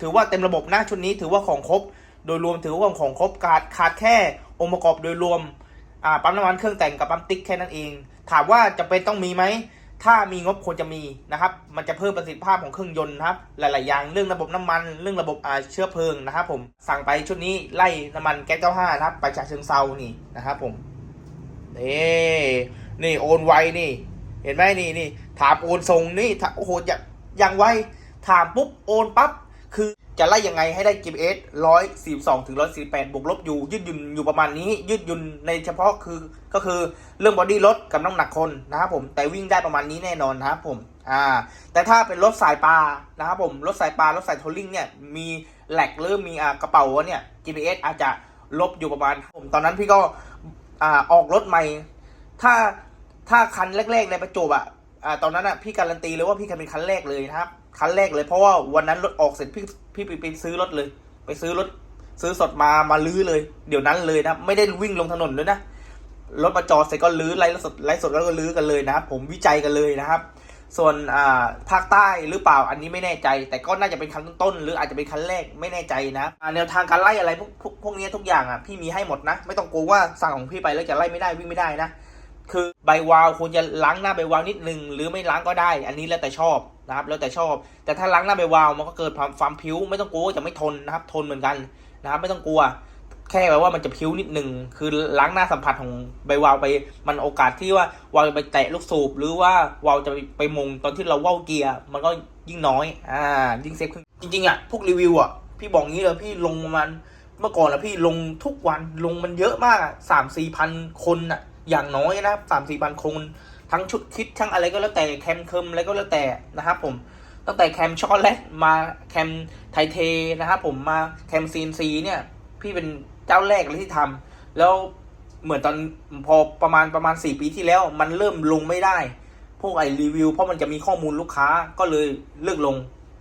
ถือว่าเต็มระบบนะชุดนี้ถือว่าของครบ โดยรวมถือว่าของครบขาดขาดแค่องค์ประกอบโดยรวมปั๊มน้ำมันเครื่องแต่งกับปั๊มติ๊กแค่นั้นเอง ถามว่าจะเป็นต้องมีไหมถ้ามีงบควรจะมีนะครับ มันจะเพิ่มประสิทธิภาพของเครื่องยนต์นะครับ หลาย ๆ อย่างเรื่องระบบน้ำมัน เรื่องระบบเชื้อเพลิงนะครับผม สั่งไปชุดนี้ไล่น้ำมันแก๊ส95นะครับ ไปจากเชิงเซานี่นะครับผมนี่นี่โอนไวนี่ เห็นไหมนี่นี่ถามโอนส่งนี่โอ้โหอย่างอย่างไวถามปุ๊บโอนปั๊บ คือจะไล่ยังไงให้ได้ GPS 142ถึง148 บวกลบอยู่ยืดหยุ่นอยู่ประมาณนี้ ยืดหยุ่นในเฉพาะคือก็คือเรื่องบอดี้รถกับน้ำหนักคนนะครับผมแต่วิ่งได้ประมาณนี้แน่นอนนะครับผมอ่าแต่ถ้าเป็นรถสายปลานะครับผมรถสายปลารถสายโทลลิ่งเนี่ยมีแหลกหรือมีอกระเป๋าเนี่ย GPS อาจจะลบอยู่ประมาณผมตอนนั้นพี่ก็อ่าออกรถใหม่ ถ้าถ้าคันแรกๆในประจวบอะอ่าตอนนั้นอะพี่การันตีเลยว่าพี่คันเป็นคันแรกเลยนะครับ คันแรกเลยเพราะว่าวันนั้นรถออกเสร็จพี่พี่ไปไปซื้อรถเลย ไปซื้อรถซื้อสดมามาลื้อเลย เดี๋ยวนั้นเลยนะไม่ได้วิ่งลงถนนด้วยนะรถมาจอดเสร็จก็ลื้อไล่สดไล่สดแล้วก็ลื้อกันเลยนะครับผมวิจัยกันเลยนะครับ ส่วนอ่าภาคใต้หรือเปล่าอันนี้ไม่แน่ใจ แต่ก็น่าจะเป็นคันต้นๆหรืออาจจะเป็นคันแรกไม่แน่ใจนะแนวทางการไล่อะไรพวกพวกพวกนี้ทุกอย่างอะพี่มีให้หมดนะ ไม่ต้องกลัวว่าสั่งของพี่ไปแล้วจะไล่ไม่ได้วิ่งไม่ได้นะ คือใบวาวควรจะล้างหน้าใบวาวนิดนึงหรือไม่ล้างก็ได้ อันนี้แล้วแต่ชอบนะครับ แล้วแต่ชอบ แต่ถ้าล้างหน้าใบวาวมันก็เกิดความความผิวไม่ต้องกลัวว่าจะไม่ทนนะครับ ทนเหมือนกันนะครับ ไม่ต้องกลัว แค่แบบว่ามันจะผิวนิดนึงคือล้างหน้าสัมผัสของใบวาวไป มันโอกาสที่ว่าวาวจะไปแตะลูกสูบหรือว่าวาวจะไปไปมงตอนที่เราว่าวเกียร์มันก็ยิ่งน้อย อ่า ยิ่งเซฟขึ้นจริงๆอะพวกรีวิวอะพี่บอกงี้เลยพี่ลงประมาณเมื่อก่อนแล้วพี่ลงทุกวันลงมันเยอะมากอะสามสี่พันคนอะ อย่างน้อยนะครับสามสี่พันคนทั้งชุดคิดทั้งอะไรก็แล้วแต่แคมเคิมอะไรก็แล้วแต่นะครับผมตั้งแต่แคมช็อตแลตมาแคมไทเทนะครับผมมาแคมซีนซีเนี่ยพี่เป็นเจ้าแรกเลยที่ทำแล้วเหมือนตอนพอประมาณประมาณสี่ปีที่แล้ว มันเริ่มลงไม่ได้ พวกไอรีวิวเพราะมันจะมีข้อมูลลูกค้าก็เลยเลิกลง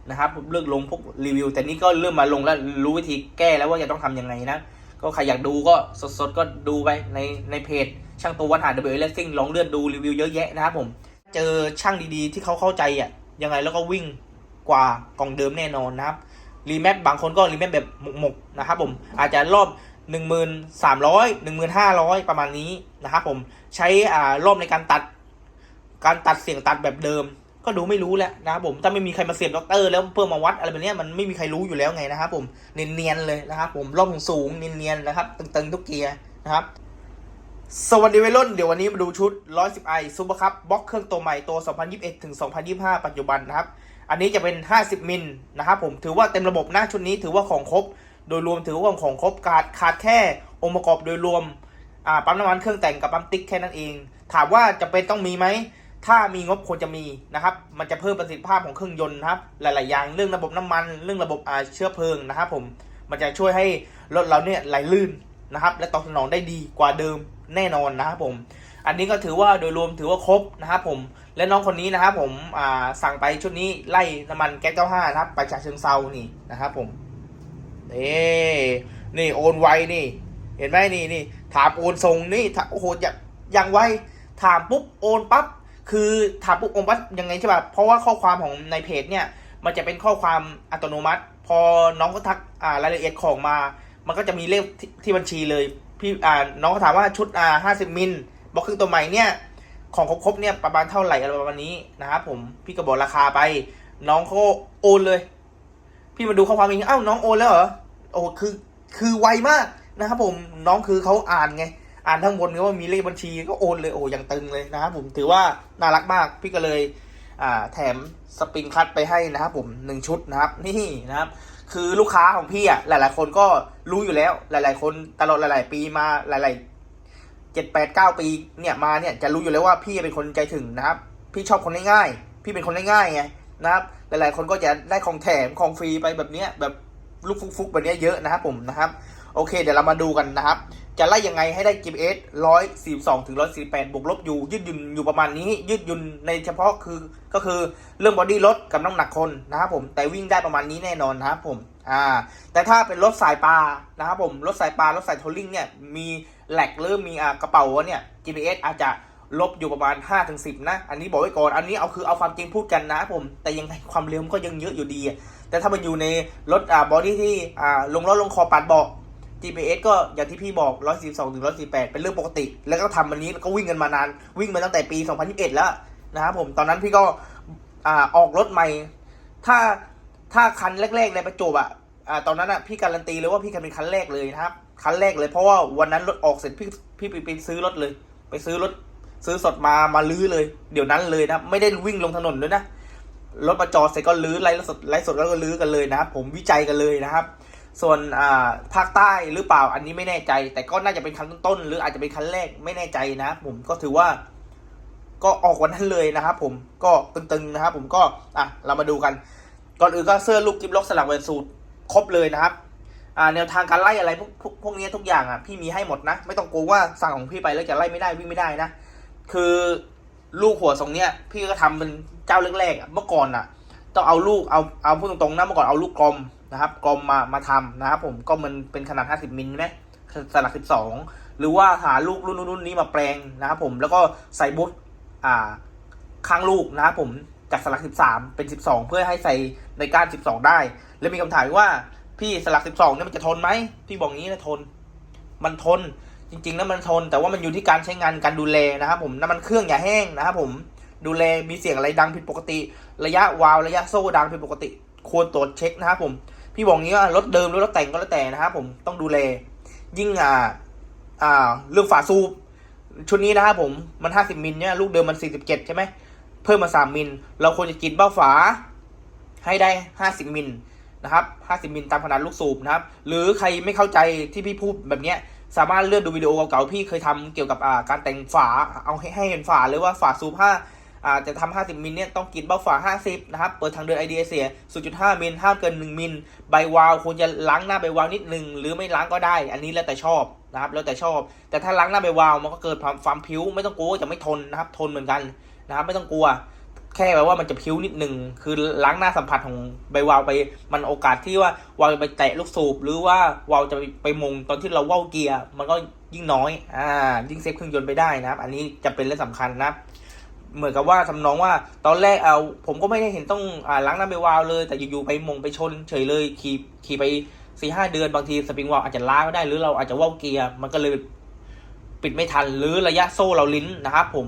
นะครับเลิกลงพวกรีวิว แต่นี่ก็เริ่มมาลงแล้วรู้วิธีแก้แล้วว่าจะต้องทำยังไงนะ ก็ใครอยากดูก็สดๆก็ดูไปในในเพจ ช่างตัววัดหา w l e s s i n g ลองเลื่อนดูรีวิวเยอะแยะนะครับผม เจอช่างดีๆที่เขาเข้าใจอะยังไงแล้วก็วิ่งกว่ากล่องเดิมแน่นอนนะครับรีแมปบางคนก็รีแมปแบบหมกๆนะครับผมอาจจะรอบ 1,300 1,500 ประมาณนี้นะครับผมใช้อ่ารอบในการตัด การตัดเสียงตัดแบบเดิม ก็ดูไม่รู้แหละนะครับผมถ้าไม่มีใครมาเสียบด็อกเตอร์แล้วเพิ่มมาวัดอะไรแบบนี้มันไม่มีใครรู้อยู่แล้วไงนะครับผมเนียนๆเลยนะครับผมรอบสูงเนียนๆนะครับตึงๆทุกเกียร์นะครับสวัสดีวัยรุ่นเดี๋ยววันนี้มาดูชุด 110i ซูเปอร์คัพบล็อกเครื่องตัวใหม่ตัว 2021 ถึง 2025 ปัจจุบันนะครับ อันนี้จะเป็น 50 มิลนะครับผมถือว่าเต็มระบบหนะชุดนี้ถือว่าของครบ โดยรวมถือว่าของครบขาดขาดแค่องค์ประกอบโดยรวมปั๊มน้ำมันเครื่องแต่งกับปั๊มติ๊กแค่นั้นเอง ถามว่าจะเป็นต้องมีไหม ถ้ามีงบควรจะมีนะครับ มันจะเพิ่มประสิทธิภาพของเครื่องยนต์นะครับ หลาย ๆ อย่างเรื่องระบบน้ำมัน เรื่องระบบเชื้อเพลิงนะครับ ผม มันจะช่วยให้รถเราเนี่ยไหลลื่นนะครับ และตอบสนองได้ดีกว่าเดิมแน่นอนนะครับผม อันนี้ก็ถือว่าโดยรวมถือว่าครบนะครับผม และน้องคนนี้นะครับผมสั่งไปชุดนี้ไล่น้ำมันแก๊ส95นะครับ ไปจากเชิงเซานี่นะครับผมนี่นี่โอนไวนี่ เห็นไหมนี่นี่ถามโอนส่งนี่โอ้โหอย่างอย่างไวถามปุ๊บโอนปั๊บ คือถามปุ๊บโอนปั๊บยังไงใช่ป่ะเพราะว่าข้อความของในเพจเนี่ยมันจะเป็นข้อความอัตโนมัติ พอน้องก็ทักอ่ารายละเอียดของมา มันก็จะมีเลขที่ที่บัญชีเลยพี่อ่าน้องก็ถามว่าชุดอ่าห้าสิบมิลบอกครื่งตัวใหม่เนี่ยของครบๆเนี่ยประมาณเท่าไหร่อะไรประมาณนี้นะครับผมพี่ก็บอกราคาไป น้องเขาโอนเลย พี่มาดูข้อความอีกอ้าวน้องโอนแล้วเหรอโอ้คือคือไวมากนะครับผมน้องคือเขาอ่านไง อ่านทั้งบนก็ว่ามีเลขบัญชีก็โอนเลยโอ้ย่างตึงเลยนะครับผมถือว่าน่ารักมากพี่ก็เลยแถมสปริงคัตไปให้นะครับผมหนึ่งชุดนะครับนี่นะครับ คือลูกค้าของพี่อะหลาย ๆ คนก็รู้อยู่แล้ว หลาย ๆ คนตลอดหลาย ๆ ปีมาหลาย ๆเจ็ดแปดเก้าปีเนี่ยมาเนี่ยจะรู้อยู่แล้วว่าพี่เป็นคนใจถึงนะครับ พี่ชอบคนง่ายๆพี่เป็นคนง่ายๆไงนะครับ หลาย ๆ คนก็จะได้ของแถมของฟรีไปแบบเนี้ยแบบลูกฟุกๆแบบเนี้ยเยอะนะครับผมนะครับ โอเค เดี๋ยวเรามาดูกันนะครับ จะไล่ยังไงให้ได้ GPS 142ถึง148 บวกลบอยู่ ยืดหยุ่นอยู่ประมาณนี้ ยืดหยุ่นในเฉพาะคือก็คือเรื่องบอดี้รถกับน้ำหนักคนนะครับผมแต่วิ่งได้ประมาณนี้แน่นอนนะครับผมอ่าแต่ถ้าเป็นรถสายปลานะครับผมรถสายปลารถสายโทลลิงเนี่ยมีแหลกหรือมีกระเป๋าเนี่ย GPS อาจจะลบอยู่ประมาณ5ถึง10 นะ อันนี้บอกไว้ก่อน อันนี้เอาคือเอาความจริงพูดกันนะครับผม แต่ยังไงความเร็วมันก็ยังเยอะอยู่ดี แต่แต่ถ้ามันอยู่ในรถอ่าบอดี้ที่อ่าลงรถลงคอปัดเบาะ GPS ก็อย่างที่พี่บอก 142ถึง148 เป็นเรื่องปกติ แล้วก็ทำวันนี้ก็วิ่งกันมานาน วิ่งมาตั้งแต่ปี 2021 แล้วนะครับผม ตอนนั้นพี่ก็อออกรถใหม่ ถ้าถ้าคันแรกๆในประจวบอะอ่าตอนนั้นอะพี่การันตีเลยว่าพี่คันเป็นคันแรกเลยนะครับ คันแรกเลยเพราะว่าวันนั้นรถออกเสร็จพี่พี่ไปไปซื้อรถเลย ไปซื้อรถซื้อสดมามาลื้อเลย เดี๋ยวนั้นเลยนะไม่ได้วิ่งลงถนนด้วยนะรถมาจอดเสร็จก็ลื้อไล่สดไล่สดแล้วก็ลื้อกันเลยนะครับ ผมวิจัยกันเลยนะครับ ส่วนอ่าภาคใต้หรือเปล่าอันนี้ไม่แน่ใจ แต่ก็น่าจะเป็นคันต้นหรืออาจจะเป็นคันแรกไม่แน่ใจนะ ผมก็ถือว่า ก็ออกวันนั้นเลยนะครับผมก็ตึงๆนะครับผมก็อะเรามาดูกัน ก่อนอื่นก็เสื้อลูกกิฟล็อกสลักเวนสูตรครบเลยนะครับอ่าแนวทางการไล่อะไรพวกพวกพวกนี้ทุกอย่างอะพี่มีให้หมดนะ ไม่ต้องกลัวว่าสั่งของพี่ไปแล้วจะไล่ไม่ได้วิ่งไม่ได้นะ คือลูกหัวทรงเนี้ย พี่ก็ทำเป็นเจ้าแรกๆเมื่อก่อนอะ ต้องเอาลูกเอาเอาพูดตรงๆนะเมื่อก่อนเอาลูกกลม นะครับกลมมามาทำนะครับผมก็มันเป็นขนาด 50มิลใช่ไหมสลัก 12 หรือว่าหาลูกรุ่นรุ่นนี้มาแปลงนะครับผมแล้วก็ใส่บุ๊ทอ่าข้างลูกนะครับผมจากสลัก 13 เป็น 12 เพื่อให้ใส่ในก้าน 12 ได้ แล้วมีคำถามว่าพี่สลัก 12เนี่ยมันจะทนไหมพี่บอกงี้นะทน มันทนจริงๆแล้วมันทน แต่ว่ามันอยู่ที่การใช้งานการดูแลนะครับผมน้ำมันเครื่องอย่าแห้งนะครับผมดูแลมีเสียงอะไรดังผิดปกติ ระยะวาวระยะโซ่ดังผิดปกติ ควรตรวจเช็คนะครับผม พี่บอกงี้ว่ารถเดิมหรือรถแต่งก็แล้วแต่นะครับผมต้องดูแล ยิ่งอ่า อ่า เรื่องฝาสูบชุดนี้นะครับผมมัน 50 มิลเนี่ยลูกเดิมมัน 47 ใช่ไหมเพิ่มมา 3 มิล เราควรจะกินเบ้าฝาให้ได้ 50 มิลนะครับ 50 มิลตามขนาดลูกสูบนะครับ หรือใครไม่เข้าใจที่พี่พูดแบบเนี้ยสามารถเลื่อนดูวิดีโอเก่าๆพี่เคยทำเกี่ยวกับอ่าการแต่งฝาเอาให้ให้เห็นฝาเลยว่าฝาสูบ5 อาจจะทำ 50 มิลเนี่ยต้องกินเบ้าฝา 50 นะครับ เปิดทางเดินไอเดียเสีย 0.5 มิลห้ามเกิน 1 มิล ใบวาล์วควรจะล้างหน้าใบวาล์วนิดนึง หรือไม่ล้างก็ได้ อันนี้แล้วแต่ชอบนะครับ แล้วแต่ชอบ แต่ถ้าล้างหน้าใบวาล์วมันก็เกิดความความพิ้วไม่ต้องกลัวจะไม่ทนนะครับ ทนเหมือนกันนะครับ ไม่ต้องกลัว แค่แบบว่ามันจะพิ้วนิดหนึ่ง คือล้างหน้าสัมผัสของใบวาล์วไป มันโอกาสที่ว่าวาล์วจะไปแตะลูกสูบ หรือว่าวาล์วจะไปไปมงตอนที่เราว่าวเกียร์ มันก็ยิ่งน้อย อ่า ยิ่งเซฟเครื่องยนต์ไปได้นะครับ อันนี้จะเป็นเรื่องสำคัญนะครับ เหมือนกับว่าทำนองว่าตอนแรกเอาผมก็ไม่ได้เห็นต้องอ่าล้างน้ำใบวาล์วเลย แต่อยู่ๆไปมงไปชน เฉยเลยขี่ขี่ไปสี่ห้าเดือนบางทีสปริงวาล์วอาจจะล้างไม่ได้หรือเราอาจจะว่าวเกียร์มันก็เลยปิดไม่ทันหรือระยะโซ่เราลิ้นนะครับผม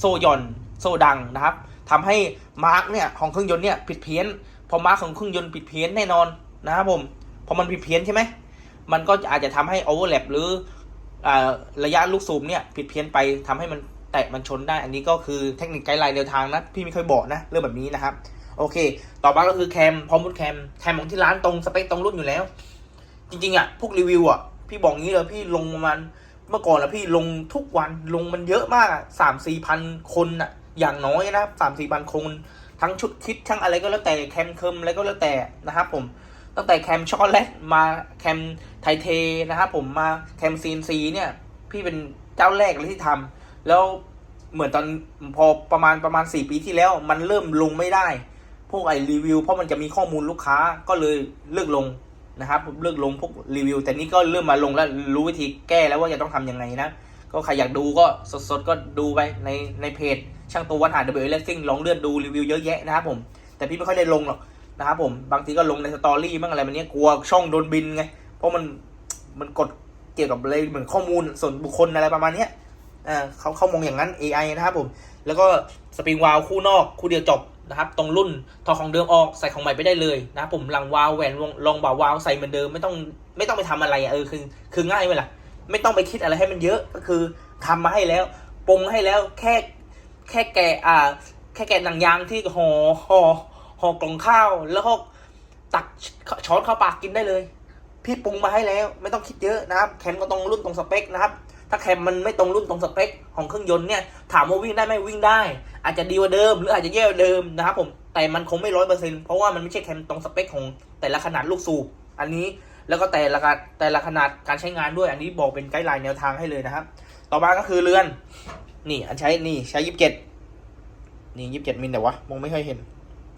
โซ่หย่อนโซ่ดังนะครับทำให้มาร์กเนี่ยของเครื่องยนต์เนี่ยผิดเพี้ยน พอมาร์กของเครื่องยนต์ผิดเพี้ยนแน่นอนนะครับผมพอมันผิดเพี้ยนใช่ไหมมันก็อาจจะทำให้โอเวอร์แลปหรืออระยะลูกสูบเนี่ยผิดเพี้ยนไปทำให้มัน ตะมันชนได้ อันนี้ก็คือเทคนิคไกด์ไลน์แนวทางนะ พี่ไม่เคยบอกนะ เรื่องแบบนี้นะครับ โอเค ต่อมาก็คือแคมพร้อมุดแคม แคมของที่ร้านตรงสเปคตรงรุ่นอยู่แล้ว จริงๆอะพวกรีวิวอะพี่บอกงี้เลยพี่ลงประมาณเมื่อก่อนแล้วพี่ลงทุกวันลงมันเยอะมากสามสี่พันคนอะ อย่างน้อยนะสามสี่พันคน ทั้งชุดคิดทั้งอะไรก็แล้วแต่แคมเคิมอะไรก็แล้วแต่นะครับผมตั้งแต่แคมช็อกโกแลตมาแคมไทเทนะครับผมมาแคมซีนซีเนี่ย พี่เป็นเจ้าแรกเลยที่ทำ แล้วเหมือนตอนพอประมาณประมาณสี่ปีที่แล้ว มันเริ่มลงไม่ได้ พวกไอรีวิวเพราะมันจะมีข้อมูลลูกค้าก็เลยเลิกลงนะครับเลิกลงพวกรีวิว แต่นี่ก็เริ่มมาลงแล้วรู้วิธีแก้แล้วว่าจะต้องทำยังไงนะก็ใครอยากดูก็สดๆก็ดูไปในในเพจช่างตัววัดหา W l e s s i n g ลองเลื่อนดูรีวิวเยอะแยะนะครับผมแต่พี่ไม่ค่อยได้ลงหรอกนะครับผมบางทีก็ลงในสตอรี่บ้างอะไรแบบนี้กลัวช่องโดนบินไงเพราะมันมันกดเกี่ยวกับอะไรเหมือนข้อมูลส่วนบุคคลอะไรประมาณเนี้ย เขาเขามองอย่างนั้น AI นะครับผม แล้วก็สปริงวาลคู่นอกคู่เดียวจบนะครับ ตรงรุ่นถอดของเดิมออกใส่ของใหม่ไปได้เลยนะครับผมหลังวาลแหวนลองบ่าววาลใส่เหมือนเดิมไม่ต้องไม่ต้องไปทำอะไรเออคือคือง่ายไหมล่ะไม่ต้องไปคิดอะไรให้มันเยอะก็คือทำมาให้แล้วปรุงให้แล้วแค่แค่แกะอ่า แค่แกะหนังยางที่ห่อห่อห่อกล่องข้าวแล้วก็ตักช้อนเข้าปากกินได้เลย พี่ปรุงมาให้แล้ว ไม่ต้องคิดเยอะนะครับแคมก็ตรงรุ่นตรงสเปคนะครับ ถ้าแคมมันไม่ตรงรุ่นตรงสเปคของเครื่องยนต์เนี่ยถามว่าวิ่งได้ไหมวิ่งได้ อาจจะดีกว่าเดิม หรืออาจจะแย่กว่าเดิมนะครับผมแต่มันคงไม่ร้อยเปอร์เซ็นต์เพราะว่ามันไม่ใช่แคมตรงสเปคของแต่ละขนาดลูกสูบอันนี้แล้วก็แต่ละแต่ละขนาดการใช้งานด้วย อันนี้บอกเป็นไกด์ไลน์แนวทางให้เลยนะครับ ต่อมาก็คือเรือน นี่อันใช้นี่ใช้ยี่สิบเจ็ดนี่ยี่สิบเจ็ดมิลแต่วะมองไม่ค่อยเห็น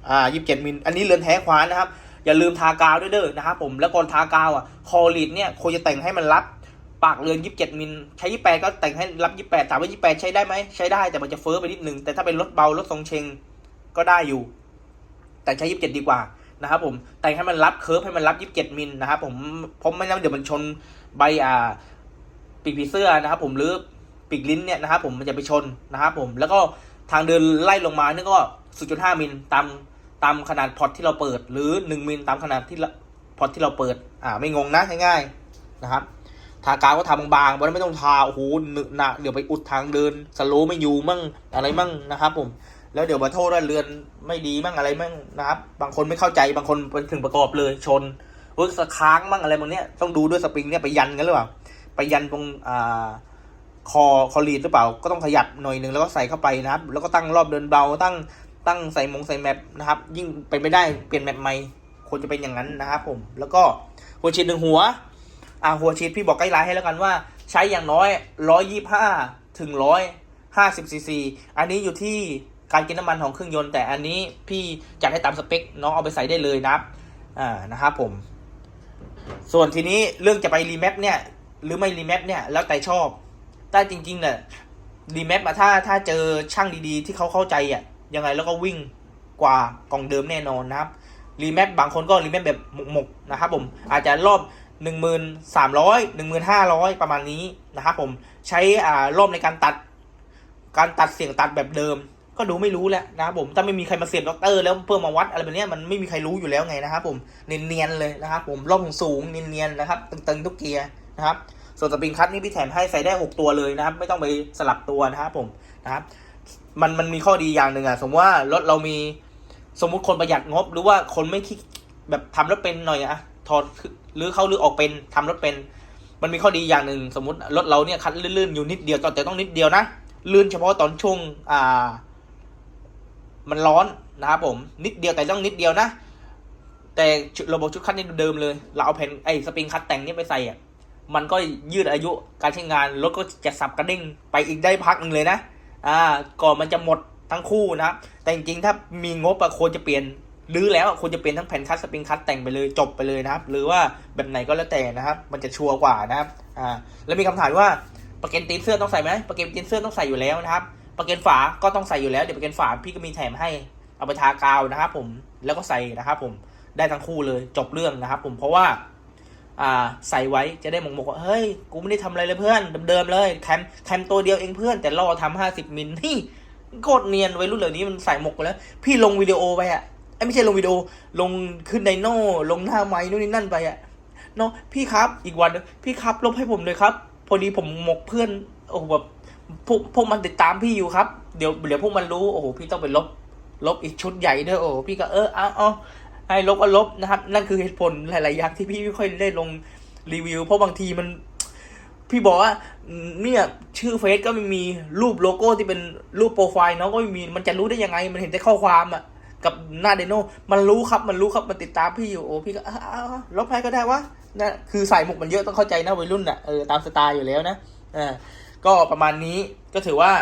อ่ายี่สิบเจ็ดมิลอันนี้เรือนแท้ขวานนะครับ อย่าลืมทากาวด้วยเด้อนะครับผมแล้วก่อนทากาวอะคอลีดเนี่ยควรจะแต่งให้มันรับ ปากเรือนยี่สิบเจ็ดมิล ใช้ยี่แปดก็แต่งให้รับยี่แปดถามว่ายี่แปดใช้ได้ไหม ใช้ได้ แต่มันจะเฟ้อไปนิดนึง แต่ถ้าเป็นรถเบารถทรงเชงก็ได้อยู่ แต่ใช้ยี่สิบเจ็ดดีกว่านะครับผม แต่งให้มันรับเคิร์ฟให้มันรับยี่สิบเจ็ดมิลนะครับผมเพราะไม่งั้นเดี๋ยวมันชนใบอ่าปีกผีเสื้อนะครับผมหรือปีกลิ้นเนี่ยนะครับผมมันจะไปชนนะครับผม แล้วก็ทางเดินไล่ลงมานี่ก็ 0.5 มิลตามตามขนาดพอร์ตที่เราเปิด หรือ 1 มิลตามขนาดที่พอร์ตที่เราเปิด อ่า ไม่งงนะง่ายๆนะครับ ทากาวก็ทาบางๆวันไม่ต้องทาโอ้โหหนึกหนะเดี๋ยวไปอุดทางเดินสโลไม่อยู่มั่งอะไรมั่งนะครับ ผม แล้วเดี๋ยวมาโทษว่าเรือนไม่ดีมั่งอะไรมั่งนะครับ บางคนไม่เข้าใจบางคนเป็นถึงประกอบเลยชนรถสค้างมั่งอะไรบางเนี้ยต้องดูด้วยสปริงเนี่ยไปยันกันหรือเปล่าไปยันตรงอ่าคอคอรีดหรือเปล่าก็ต้องขยับหน่อยหนึ่งแล้วก็ใส่เข้าไปนะครับ แล้วก็ตั้งรอบเดินเบาตั้งตั้งใส่มงใส่แมปนะครับ ยิ่งเป็นไม่ได้เปลี่ยนแมปใหม่ควรจะเป็นอย่างนั้นนะครับผมแล้วก็หัวฉีดหนึ่งหัว อ่าหัวฉีดพี่บอกไกด์ไลน์ให้แล้วกันว่า ใช้อย่างน้อยร้อยยี่ห้าถึงร้อยห้าสิบซีซีอันนี้อยู่ที่การกินน้ำมันของเครื่องยนต์แต่อันนี้พี่จัดให้ตามสเปคน้องเอาไปใส่ได้เลยนะครับอ่านะครับผม ส่วนทีนี้เรื่องจะไปรีแมปเนี่ย หรือไม่รีแมปเนี่ยแล้วแต่ชอบ แต่จริงๆเนี่ยรีแมปอะถ้าถ้าเจอช่างดีๆ ที่เขาเข้าใจอะยังไงแล้วก็วิ่งกว่ากล่องเดิมแน่นอนนะครับรีแมปบางคนก็รีแมปแบบหมกๆนะครับผมอาจจะรอบ หนึ่งหมื่นสามร้อยหนึ่งหมื่นห้าร้อยประมาณนี้นะครับผมใช้อ่ารอบในการตัด การตัดเสียงตัดแบบเดิม ก็ดูไม่รู้แหละนะครับผมถ้าไม่มีใครมาเสียบด็อกเตอร์แล้วเพื่อมาวัดอะไรแบบนี้มันไม่มีใครรู้อยู่แล้วไงนะครับผมเนียนๆเลยนะครับผมรอบสูงเนียนๆนะครับตึงๆทุกเกียร์นะครับส่วนสปริงคัตนี่พี่แถมให้ใส่ได้หกตัวเลยนะครับ ไม่ต้องไปสลับตัวนะครับผมนะครับมันมันมีข้อดีอย่างหนึ่งอะสมมติว่ารถเรามีสมมุติคนประหยัดงบ หรือว่าคนไม่คิดแบบทำรถเป็นหน่อยอะ ถอดหรือเข้าหรือออกเป็นทำรถเป็น มันมีข้อดีอย่างหนึ่งสมมติรถเราเนี่ยคันลื่นๆอยู่นิดเดียวแต่ต้องนิดเดียวนะลื่นเฉพาะตอนช่วงอ่า มันร้อนนะครับผม นิดเดียวแต่ต้องนิดเดียวนะแต่ระบบชุดคัดนี่เดิมเลยเราเอาแผ่นไอ้สปริงคัดแต่งนี่ไปใส่อะมันก็ยืดอายุการใช้งานรถก็จะสับกระเด้งไปอีกได้พักหนึ่งเลยนะ อ่า ก่อนมันจะหมดทั้งคู่นะครับแต่จริงๆ ถ้ามีงบอะควรจะเปลี่ยน รื้อแล้วควรจะเปลี่ยนทั้งแผ่นคัดสปริงคัดแต่งไปเลยจบไปเลยนะครับ หรือว่าแบบไหนก็แล้วแต่นะครับ มันจะชัวร์กว่านะครับอ่าแล้วมีคำถามว่าประกันตีนเสื้อต้องใส่ไหมประกันตีนเสื้อต้องใส่อยู่แล้วนะครับ ประกันฝาก็ต้องใส่อยู่แล้วเดี๋ยวประกันฝาพี่ก็มีแถมให้เอาไปทากาวนะครับ ผมแล้วก็ใส่นะครับ ผมได้ทั้งคู่เลยจบเรื่องนะครับ ผมเพราะว่าอ่าใส่ไว้จะได้มองบอกว่าเฮ้ยกูไม่ได้ทำอะไรเลยเพื่อนเดิมๆเลยแคมแคมตัวเดียวเองเพื่อน แต่ล่อทำห้าสิบมิลนี่โคตรเนียนไวัยรุ่นเหล่านี้มันใส่หมกไปแล้ว พี่ลงวิดีโอไปอะ ไอ้ไม่ใช่ลงวิดีโอลงขึ้นไดโน่ลงหน้าไม้นู่นนี่นั่นไปอะเนาะพี่ครับอีกวันพี่ครับลบให้ผมเลยครับ พอดีผมหมกเพื่อนโอ้โหแบบพวกพวกมันติดตามพี่อยู่ครับเดี๋ยวเดี๋ยวพวกมันรู้โอ้โหพี่ต้องไปลบ ลบอีกชุดใหญ่ด้วยโอ้โหพี่ก็เออเอาเอาให้ลบก็ลบนะครับ นั่นคือเหตุผลหลายๆอย่างที่พี่ไม่ค่อยได้ลงรีวิว เพราะบางทีมัน พี่บอกว่าเนี่ยชื่อเฟซก็ไม่มีรูปโลโก้ที่เป็นรูปโปรไฟล์น้องก็ไม่มีมันจะรู้ได้ยังไง มันเห็นแต่ข้อความอะ กับหน้าเดโนมันรู้ครับมันรู้ครับมันติดตามพี่อยู่โอ้พี่ก็อ้าวลบให้ก็ได้วะนะคือใส่หมกมันเยอะต้องเข้าใจนะวัยรุ่นอะเออตามสไตล์อยู่แล้วนะอ่าก็ประมาณนี้ก็ถือว่า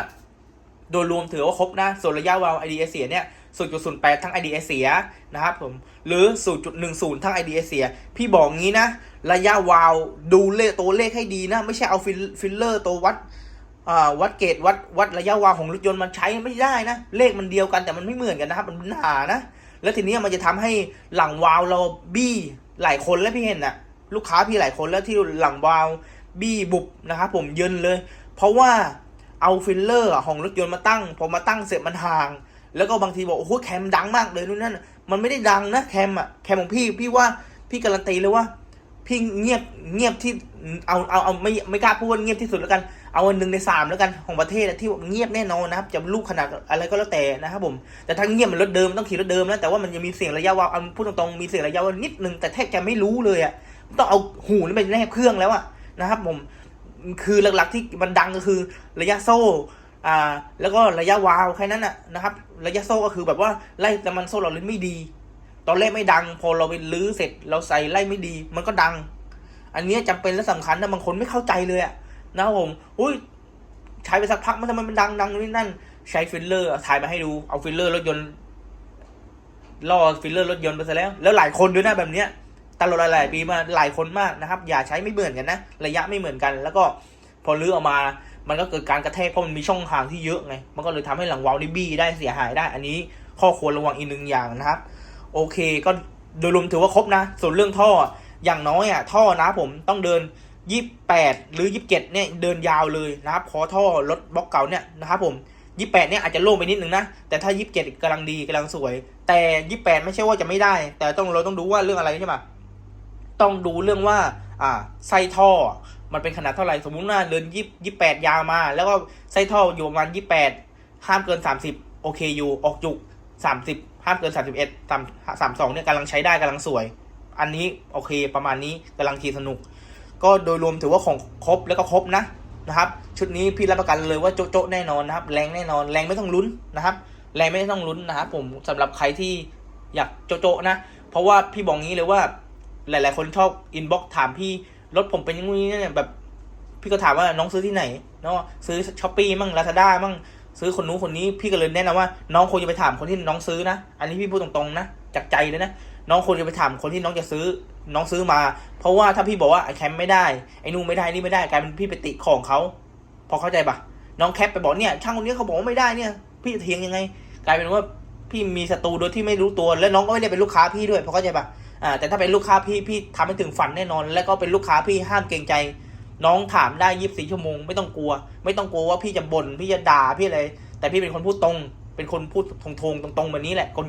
โดยรวมถือว่าครบนะ ส่วนระยะวาว IDS เสียเนี่ย0.08 ทั้ง IDS เสียนะครับผม หรือ 0.10 ทั้ง IDS เสีย พี่บอกงี้นะ ระยะวาวดูเลขตัวเลขให้ดีนะ ไม่ใช่เอาฟิลฟิลเลอร์ตัววัด วัดเกรดวัดวัดระยะวาล์วของรถยนต์มันใช้ไม่ได้นะ เลขมันเดียวกันแต่มันไม่เหมือนกันนะครับ มันหนานะแล้วทีนี้มันจะทำให้หลังวาวเราบี้หลายคนแล้วพี่เห็นนะลูกค้าพี่หลายคนแล้วที่หลังวาวบี้บุบนะครับผมเยินเลย เพราะว่าเอาฟิลเลอร์ของรถยนต์มาตั้งพอมาตั้งเสร็จมันห่าง แล้วก็บางทีบอกโอ้โหแคมดังมากเลยนู่นนั่นมันไม่ได้ดังนะแคมอะแคมของพี่พี่ว่าพี่การันตีเลยว่าพี่เงียบเงียบที่เอาเอาเอาไม่ไม่กล้าพูดเงียบที่สุดแล้วกัน เอาอันหนึ่งในสามแล้วกันของประเทศที่เงียบแน่นอนนะครับจะลูกขนาดอะไรก็แล้วแต่นะครับผมแต่ถ้าเงียบเหมันรถเดิมต้องขี่รถเดิมนะแต่ว่ามันยังมีเสียงระยะวาวเอาพูดตรงๆมีเสียงระยะวาวนิดนึงแต่แทบจะไม่รู้เลยอะต้องเอาหูนี่ไปแนบเครื่องแล้วอะนะครับ ผมคือหลักๆที่มันดังก็คือระยะโซ่อ่าแล้วก็ระยะวาวแค่นั้นน่ะนะครับ ระยะโซ่ก็คือแบบว่าไล่แต่มันโซ่เราเล่นไม่ดี ตอนแรกไม่ดัง พอเราไปลื้อเสร็จเราใส่ไล่ไม่ดี มันก็ดัง อันนี้ยจำเป็นและสำคัญนะบางคนไม่เข้าใจเลยอะ นะครับผมอุ้ยใช้ไปสักพักมันทำไมมันดังดังนี่นั่น ใช้ฟิลเลอร์ถ่ายมาให้ดูเอาฟิลเลอร์รถยนต์ล่อฟิลเลอร์รถยนต์ไปซะแล้ว แล้วหลายคนด้วยนะแบบเนี้ยตลอดหลายปีมาหลายคนมากนะครับ อย่าใช้ไม่เหมือนกันนะ ระยะไม่เหมือนกัน แล้วก็พอลื้อออกมา มันก็เกิดการกระแทกเพราะมันมีช่องห่างที่เยอะไง มันก็เลยทำให้หลังวาล์วนี่บี้ได้เสียหายได้ อันนี้ข้อควรระวังอีกหนึ่งอย่างนะครับ โอเค ก็โดยรวมถือว่าครบนะ ส่วนเรื่องท่ออย่างน้อยอะท่อนะผมต้องเดิน ยี่แปดหรือยี่สิบเจ็ดเนี่ยเดินยาวเลยนะครับขอท่อรถบล็อกเก่าเนี่ยนะครับผมยี่แปดเนี่ยอาจจะโล่งไปนิดนึงนะ แต่ถ้ายี่สิบเจ็ดกำลังดีกำลังสวย แต่ยี่แปดไม่ใช่ว่าจะไม่ได้ แต่ต้องเราต้องดูว่าเรื่องอะไรใช่ไหมต้องดูเรื่องว่าอ่าไส้ท่อมันเป็นขนาดเท่าไหร่สมมุติว่าเดินยี่ยี่แปดยาวมา แล้วก็ไส้ท่ออยู่ประมาณยี่แปดห้ามเกินสามสิบโอเคอยู่ออกจุกสามสิบห้ามเกินสามสิบเอ็ดสามสามสองเนี่ยกำลังใช้ได้กำลังสวย อันนี้โอเคประมาณนี้กำลังขี่สนุก ก็โดยรวมถือว่าของครบแล้วก็ครบนะนะครับ ชุดนี้พี่รับประกันเลยว่าโจ๊ะแน่นอนนะครับ แรงแน่นอนแรงไม่ต้องลุ้นนะครับ แรงไม่ต้องลุ้นนะครับผมสำหรับใครที่อยากโจ๊ะนะ เพราะว่าพี่บอกงี้เลยว่าหลาย ๆ คนชอบอินบ็อกถามพี่รถผมเป็นยังไงเนี่ยแบบ พี่ก็ถามว่าน้องซื้อที่ไหนเนาะซื้อช้อปปี้มั่งลาซาด้ามั่งซื้อคนนู้นคนนี้พี่ก็เลยแนะนำว่า น้องควรจะไปถามคนที่น้องซื้อนะ อันนี้พี่พูดตรงๆนะจากใจเลยนะน้องควรจะไปถามคนที่น้องจะซื้อ น้องซื้อมา เพราะว่าถ้าพี่บอกว่าไอ้แคมไม่ได้ไอ้นู่นไม่ได้นี่ไม่ได้กลายเป็นพี่ไปติของเขาพอเข้าใจปะน้องแคปไปบอกเนี่ย ช่างคนนี้เขาบอกว่าไม่ได้เนี่ย พี่จะเทียงยังไง กลายเป็นว่าพี่มีศัตรูโดยที่ไม่รู้ตัวและน้องก็ไม่ได้เป็นลูกค้าพี่ด้วยพอเข้าใจปะอ่าแต่ถ้าเป็นลูกค้าพี่พี่ทำให้ถึงฝันแน่นอน แล้วก็เป็นลูกค้าพี่ห้ามเกรงใจ น้องถามได้ยี่สิบสี่ชั่วโมงไม่ต้องกลัว ไม่ต้องกลัวว่าพี่จะบ่นพี่จะด่าพี่อะไรแต่พี่เป็นคนพูดตรง เป็นคนพูดทงๆตรงๆแบบนี้แหละคน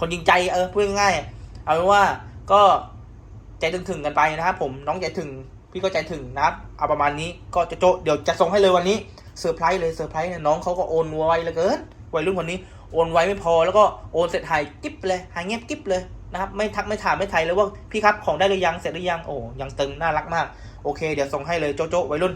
คนจริงใจเออพูดง่ายเอาเป็นว่าก็ ใจถึงๆกันไปนะครับผมน้องใจถึงพี่ก็ใจถึงนะครับเอาประมาณนี้ก็จะโจเดี๋ยวจะส่งให้เลยวันนี้เซอร์ไพรส์เลยเซอร์ไพรส์เนี่ยน้องเขาก็โอนไวเหลือเกินวัยรุ่นคนนี้โอนไวไม่พอแล้วก็โอนเสร็จหายกิ๊บเลยหายเงียบกิ๊บเลยนะครับไม่ทักไม่ถามไม่ไทยเลยว่าพี่ครับของได้หรือยังเสร็จหรือยังโอ้ยังตึงน่ารักมากโอเค เดี๋ยวส่งให้เลยโจโจวัยรุ่น